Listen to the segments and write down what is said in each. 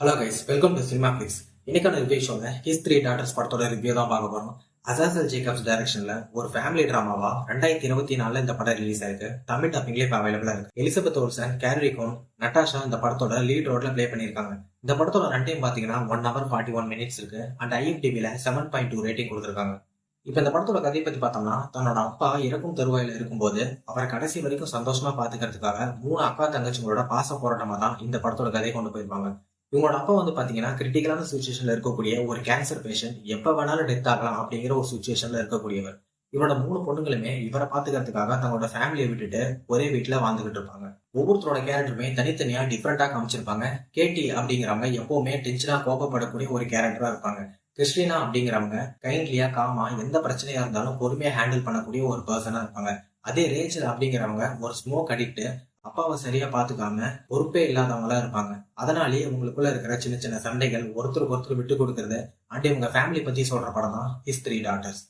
Hello guys welcome to cinema flix இன்னைக்கான review ஷோவில் his three daughters படத்தோட review தான் பார்க்க போகிறோம் அசாசல் ஜேக்கப்ஸ் டைரக்ஷன்ல ஒரு ஃபேமிலி ட்ராமாவா ரெண்டாயிரத்தி இருபத்தி நாலுல இந்த படம் ரிலீஸ் ஆயிருக்கு. தமிழ் டப்பிங்லேயே இப்போ அவைலபிளா இருக்கு. Elizabeth Olsen Carrie Coon Natasha இந்த படத்தோட லீட் ரோட்ல ப்ளே பண்ணியிருக்காங்க. இந்த படத்தோட ரன் டைம் பாத்தீங்கன்னா one hour forty one minutes இருக்கு அண்ட் ஐஎம்டிவியில் செவன் பாயிண்ட் டூ ரேட்டிங் கொடுத்துருக்காங்க. இப்ப இந்த படத்தோட கதையை பத்தி பார்த்தோம்னா தன்னோட அப்பா இறக்கும் தருவாயில இருக்கும்போது அவரை கடைசி வரைக்கும் சந்தோஷமா பாத்துக்கிறதுக்காக மூணு அக்கா தங்கச்சிங்களோட பாச போராட்டமா தான் இந்த படத்தோட கதையை கொண்டு போயிருப்பாங்க. இவங்களோட அப்பா வந்து பார்த்தீங்கன்னா கிரிட்டிக்கலான சுச்சுவேஷன்ல இருக்கக்கூடிய ஒரு கேன்சர் பேஷண்ட் எப்போ வேணாலும் டெத் ஆகலாம் அப்படிங்கிற ஒரு சுச்சுவேஷன்ல இருக்கக்கூடியவர். இவரோட மூணு பொண்ணுங்களுமே இவரை பார்த்துக்கிறதுக்காக தங்களோட ஃபேமிலியை விட்டுட்டு ஒரே வீட்டில் வாழ்ந்துகிட்டு இருப்பாங்க. ஒவ்வொருத்தரோட கேரக்டருமே தனித்தனியாக டிஃப்ரெண்ட்டாக காமிச்சிருப்பாங்க. கேட்டி அப்படிங்கிறவங்க எப்பவுமே டென்ஷனாக கோபப்படக்கூடிய ஒரு கேரக்டராக இருப்பாங்க. கிறிஸ்டினா அப்படிங்கிறவங்க கைண்ட்லியா காமா எந்த பிரச்சனையா இருந்தாலும் பொறுமையா ஹேண்டில் பண்ணக்கூடிய ஒரு பர்சனா இருப்பாங்க. அதே ரேச்சல் அப்படிங்கிறவங்க ஒரு ஸ்மோக் அடிக்ட் அப்பாவை சரியா பாத்துக்காம பொறுப்பே இல்லாதவங்களா இருப்பாங்க. அதனாலேயே உங்களுக்குள்ள இருக்கிற சின்ன சின்ன சண்டைகள் ஒருத்தருக்கு ஒருத்தர் விட்டு கொடுக்கறத அண்ட் இவங்க ஃபேமிலி பத்தி சொல்ற படம் தான் ஹிஸ் த்ரீ டாட்டர்ஸ்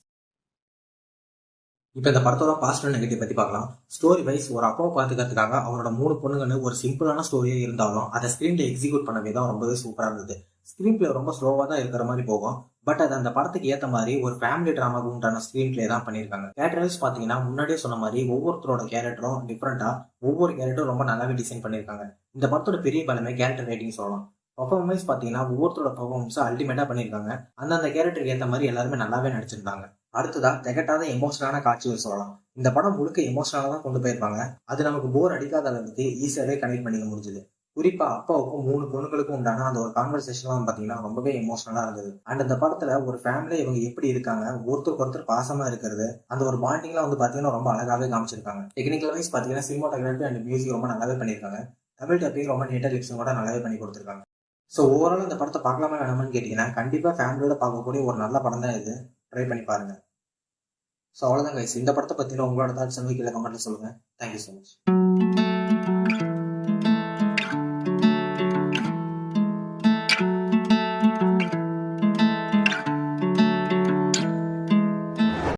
இப்ப இந்த படத்தோட பாசிட்டிவ் நெகட்டிவ் பத்தி பார்க்கலாம். ஸ்டோரி வைஸ் ஒரு அப்பாவை பாத்துக்கிறதுக்காக அவரோட மூணு பொண்ணுங்கன்னு ஒரு சிம்பிளான ஸ்டோரியே இருந்தாலும் அதை ஸ்கிரீன்ல எக்ஸிக்யூட் பண்ணவே தான் ரொம்பவே சூப்பரா இருந்தது. ஸ்கிரீன் பிளே ரொம்ப ஸ்லோவா தான் இருக்கிற மாதிரி போகும். பட் அது அந்த படத்துக்கு ஏத்த மாதிரி ஒரு ஃபேமிலி டிராமாவுக்கு உண்டான ஸ்கிரீன் பிளே தான் பண்ணியிருக்காங்க. கேரக்டர்ஸ் பாத்தீங்கன்னா முன்னாடியே சொன்ன மாதிரி ஒவ்வொருத்தரோட கேரக்டரும் டிஃப்ரெண்டா ஒவ்வொரு கேரக்டரும் ரொம்ப நல்லாவே டிசைன் பண்ணியிருக்காங்க. இந்த படத்தோட பெரிய பலமே கேரக்டர் ரேட்டிங் சொல்லலாம். பர்ஃபார்மன்ஸ் பாத்தீங்கன்னா ஒவ்வொருத்தரோட பர்ஃபார்மன்ஸ் அல்டிமேட்டா பண்ணியிருக்காங்க. அந்தந்த கேரக்டருக்கு ஏத்த மாதிரி எல்லாருமே நல்லாவே நடிச்சிருந்தாங்க. அடுத்ததா திகட்டாத எமோஷனலான காட்சிகள் சொல்லலாம். இந்த படம் முழுக்க எமோஷனலா தான் கொண்டு போயிருப்பாங்க. அது நமக்கு போர் அடிக்காத அளவுக்கு ஈஸியாவே கனெக்ட் பண்ணிக்க முடிஞ்சது. குறிப்பா அப்பாவுக்கும் மூணு பொண்ணுங்களுக்கும் உண்டான அந்த ஒரு கான்வர்சேஷன்லாம் பாத்தீங்கன்னா ரொம்பவே எமோஷனலா இருந்தது. அண்ட் அந்த படத்துல ஒரு ஃபேமிலி இவங்க எப்படி இருக்காங்க ஒருத்தருக்கு ஒருத்தர் பாசமா இருக்கிறது அந்த ஒரு பாண்டிங்லாம் வந்து பாத்தீங்கன்னா ரொம்ப அழகாவே காமிச்சிருக்காங்க. டெக்னிக்கல் வைஸ் பாத்தீங்கன்னா சினிமாட்டோகிராஃபி அண்ட் மியூசிக் ரொம்ப நல்லாவே பண்ணியிருக்காங்க. தமிழ் டப்பிங் ரொம்ப நீட்டா லிப்ஸும் கூட நல்லாவே பண்ணி கொடுத்துருக்காங்க. ஸோ ஓவரால் இந்த படத்தை பார்க்கலாமா வேணாமான்னு கேட்டீங்கன்னா கண்டிப்பா ஃபேமிலியோட பார்க்கக்கூடிய ஒரு நல்ல படம் தான் இது. ட்ரை பண்ணி பாருங்க. ஸோ அவ்வளோதான் கைஸ் இந்த படத்தை பற்றின உங்களோட தாட்ஸ் கீழே கமெண்ட்ல சொல்லுங்க. Thank you so much